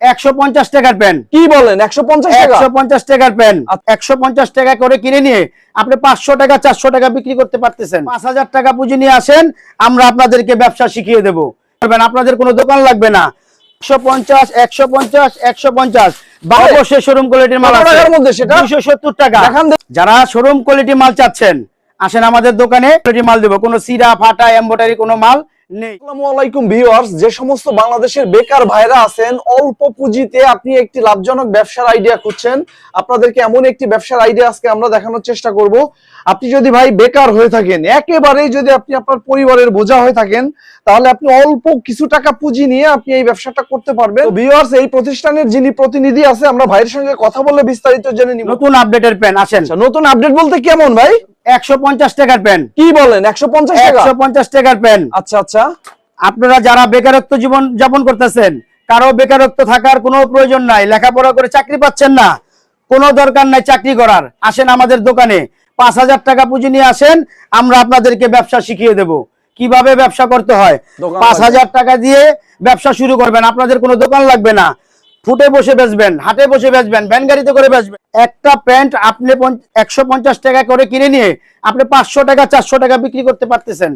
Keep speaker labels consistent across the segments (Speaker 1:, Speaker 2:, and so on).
Speaker 1: একশো পঞ্চাশ টাকার প্যান্ট।
Speaker 2: কি বলেন? একশো পঞ্চাশ টাকা?
Speaker 1: একশো পঞ্চাশ টাকার প্যান্ট। একশো পঞ্চাশ টাকা করে কিনে নিয়ে আপনি পাঁচশো টাকা চারশো টাকা বিক্রি করতে পারতেছেন। পাঁচ হাজার টাকা পুঁজি নিয়ে আসেন আমরা আপনাদেরকে ব্যবসা শিখিয়ে দেবো। পারবেন, আপনাদের কোনো দোকান লাগবে না। একশো পঞ্চাশ একশো পঞ্চাশ একশো পঞ্চাশ। বারোশো শোরুম কোয়ালিটির মাল আছে।
Speaker 2: মধ্যে সেটা?
Speaker 1: দুশো সত্তর টাকা।
Speaker 2: দেখান
Speaker 1: যারা শোরুম কোয়ালিটি মাল চাচ্ছেন আসেন আমাদের দোকানে কোয়ালিটি মাল দেবো। কোনো সিরা ফাটা এম্বোটারি কোনো মাল নেই।
Speaker 2: আসসালামু আলাইকুম ভিউয়ার্স যে সমস্ত বাংলাদেশের বেকার ভাইরা আছেন অল্প পুঁজিতে আপনি একটি লাভজনক ব্যবসার আইডিয়া খুঁজছেন। আপনাদেরকে এমন একটি ব্যবসার আইডিয়া আজকে আমরা দেখানোর চেষ্টা করব। আপনি যদি ভাই বেকার হয়ে থাকেন একেবারেই যদি আপনি আপনার পরিবারের বোঝা হয়ে থাকেন তাহলে আপনি অল্প কিছু টাকা পুঁজি নিয়ে আপনি এই ব্যবসাটা করতে পারবেন। ভিউয়ার্স এই প্রতিষ্ঠানের যিনি প্রতিনিধি আছে আমরা ভাইয়ের সঙ্গে কথা বলে বিস্তারিত জেনে নিব।
Speaker 1: নতুন আপডেটের প্যান্ট আসেন।
Speaker 2: আচ্ছা, নতুন আপডেট বলতে কেমন ভাই?
Speaker 1: একশো পঞ্চাশ টাকার প্যান্ট
Speaker 2: কি বলেন? একশো পঞ্চাশ টাকা?
Speaker 1: একশো পঞ্চাশ টাকার প্যান্ট
Speaker 2: আচ্ছা আচ্ছা।
Speaker 1: আপনারা যারা বেকারত্ব জীবন যাপন করতেছেন কারও বেকারত্ব থাকার কোনো প্রয়োজন নাই লেখাপড়া করে চাকরি পাচ্ছেন না কোনো দরকার নাই চাকরি করার। আসেন আমাদের দোকানে পাঁচ হাজার টাকা পুঁজি নিয়ে আসেন আমরা আপনাদেরকে ব্যবসা শিখিয়ে দেব। কীভাবে ব্যবসা করতে হয়? পাঁচ। হাজার টাকা দিয়ে ব্যবসা শুরু করবেন আপনাদের কোনো দোকান লাগবে না। ফুটে বসে বেচবেন হাটে বসে বেচবেন ভ্যান গাড়িতে করে বেচবেন। একটা প্যান্ট আপনি একশো পঞ্চাশ টাকা করে কিনে নিয়ে আপনি পাঁচশো টাকা চারশো টাকা বিক্রি করতে পারতেছেন।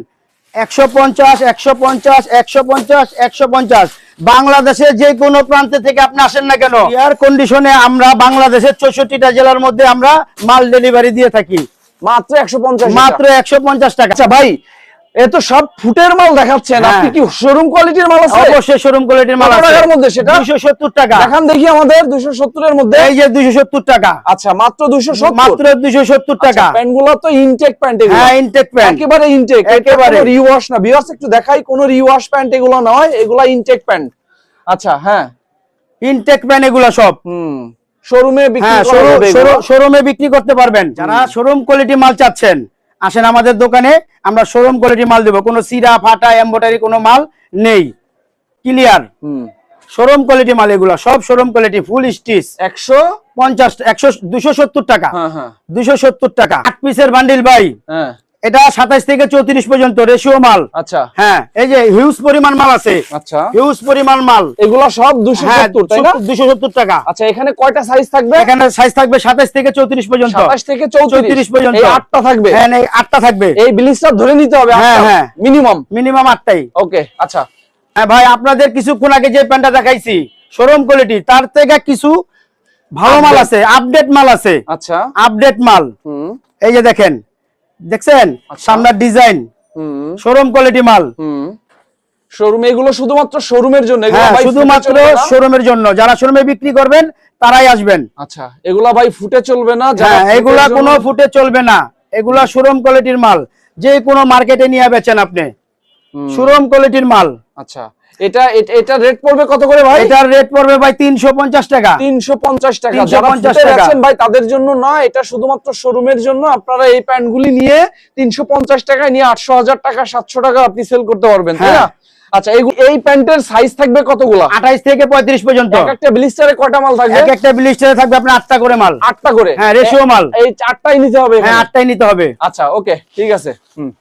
Speaker 1: একশো পঞ্চাশ একশো পঞ্চাশ একশো পঞ্চাশ একশো পঞ্চাশ। বাংলাদেশের যে কোনো প্রান্তে থেকে আপনি আসেন না কেন এয়ার কন্ডিশনে আমরা বাংলাদেশের চৌষট্টিটা জেলার মধ্যে আমরা মাল ডেলিভারি দিয়ে থাকি।
Speaker 2: মাত্র একশো পঞ্চাশ
Speaker 1: মাত্র একশো পঞ্চাশ টাকা।
Speaker 2: আচ্ছা ভাই এ তো সব ফুটের মাল দেখাচ্ছেন।
Speaker 1: হ্যাঁ।
Speaker 2: আপনি কি শোরুম কোয়ালিটির মাল আছে?
Speaker 1: অবশ্যই শোরুম কোয়ালিটির মাল আছে।
Speaker 2: টাকার মধ্যে সেটা?
Speaker 1: দুশো সত্তর টাকা।
Speaker 2: দেখান দেখি আমাদের দুশো সত্তরের মধ্যে।
Speaker 1: এই যে দুশো সত্তর টাকা।
Speaker 2: আচ্ছা মাত্র দুশো
Speaker 1: মাত্র দুশো সত্তর টাকা।
Speaker 2: প্যান্টগুলো তো ইনটেক প্যান্ট এগুলো।
Speaker 1: হ্যাঁ ইনটেক প্যান্ট।
Speaker 2: একেবারে ইনটেক
Speaker 1: একেবারে।
Speaker 2: রিওয়াশ না। বিয়ার্স একটু দেখাই কোন রিওয়াশ প্যান্ট এগুলো নয় এগুলা ইনটেক প্যান্ট। আচ্ছা হ্যাঁ।
Speaker 1: ইনটেক প্যান্ট এগুলো সব।
Speaker 2: হুম। শোরুমে বিক্রি
Speaker 1: হ্যাঁ শোরুমে বিক্রি করতে পারবেন। যারা শোরুম কোয়ালিটি মাল চাচ্ছেন আসেন আমাদের দোকানে আমরা শোরুম কোয়ালিটি মাল দেবো। কোনো সিরা ফাটা এম্বোটারি কোনো মাল নেই। ক্লিয়ার শোরুম কোয়ালিটি মাল এগুলো সব শোরুম কোয়ালিটি ফুল স্টিচ
Speaker 2: একশো?
Speaker 1: পঞ্চাশ একশো দুশো সত্তর টাকা।
Speaker 2: হ্যাঁ হ্যাঁ।
Speaker 1: দুশো সত্তর টাকা। আট পিসের বান্ডিল ভাই।
Speaker 2: হ্যাঁ।
Speaker 1: এটা সাতাইশ থেকে চৌত্রিশ পর্যন্ত রেশিও মাল।
Speaker 2: আচ্ছা।
Speaker 1: হ্যাঁ এই যে হিউজ পরিমাণ মাল আছে।
Speaker 2: আচ্ছা।
Speaker 1: হিউজ পরিমাণ মাল।
Speaker 2: এগুলো সব দুশো
Speaker 1: হ্যাঁ
Speaker 2: সত্তর
Speaker 1: দুশো সত্তর টাকা।
Speaker 2: আচ্ছা এখানে কয়টা সাইজ থাকবে?
Speaker 1: এখানে সাইজ থাকবে সাতাইশ থেকে চৌত্রিশ পর্যন্ত।
Speaker 2: সাতাশ থেকে
Speaker 1: চৌত্রিশ। পর্যন্ত।
Speaker 2: আটটা থাকবে?
Speaker 1: হ্যাঁ আটটা থাকবে।
Speaker 2: এই ব্লিচটা ধরে নিতে হবে
Speaker 1: হ্যাঁ, হ্যাঁ।
Speaker 2: Minimum
Speaker 1: minimum আটটাই।
Speaker 2: ওকে আচ্ছা।
Speaker 1: হ্যাঁ ভাই আপনাদের কিছুক্ষণ আগে যে প্যান্টটা দেখাইছি শোরুম কোয়ালিটি তার থেকে কিছু ভালো মাল আছে আপডেট মাল আছে।
Speaker 2: আচ্ছা।
Speaker 1: আপডেট মাল।
Speaker 2: হুম।
Speaker 1: এই যে দেখেন দেখছেন?
Speaker 2: আচ্ছা।
Speaker 1: সামনের ডিজাইন। শোরুম কোয়ালিটি মাল।
Speaker 2: শোরুম এগুলো শুধুমাত্র শোরুমের জন্য?
Speaker 1: হ্যাঁ শুধুমাত্র শোরুমের জন্য। যারা শোরুমে বিক্রি করবেন তারাই আসবেন।
Speaker 2: আচ্ছা এগুলা ভাই ফুটে চলবে না?
Speaker 1: হ্যাঁ এগুলা কোনো ফুটে চলবে না। এগুলা শোরুম কোয়ালিটির মাল। যে কোনো মার্কেটে নিয়ে বেচেন আপনি। শোরুম কোয়ালিটির মাল।
Speaker 2: আচ্ছা। এটা এটা- রেট পড়বে কত করে ভাই?
Speaker 1: এটার রেট পড়বে ভাই তিনশো পঞ্চাশ টাকা।
Speaker 2: তিনশো পঞ্চাশ টাকা।
Speaker 1: 350
Speaker 2: যারা
Speaker 1: টাকা।
Speaker 2: ভাই তাদের জন্য না এটা শুধুমাত্র শোরুমের জন্য। আপনারা এই প্যান্ট গুলি নিয়ে তিনশো পঞ্চাশ টাকায় নিয়ে আটশো হাজার টাকা সাতশো টাকা আপনি সেল করতে পারবেন তাই না?
Speaker 1: হ্যাঁ।
Speaker 2: আচ্ছা এই- এই প্যান্টের সাইজ থাকবে কতগুলা?
Speaker 1: আঠাইশ থেকে পঁয়ত্রিশ পর্যন্ত।
Speaker 2: এক একটা ব্লিস্টারে কয়টা মাল থাকবে?
Speaker 1: এক একটা ব্লিস্টারে থাকবে আপনার আটটা করে মাল।
Speaker 2: আটটা করে?
Speaker 1: হ্যাঁ, ratio মাল।
Speaker 2: এই চারটাই নিতে হবে
Speaker 1: হ্যাঁ আটটাই নিতে হবে।
Speaker 2: আচ্ছা ওকে ঠিক আছে। হুম।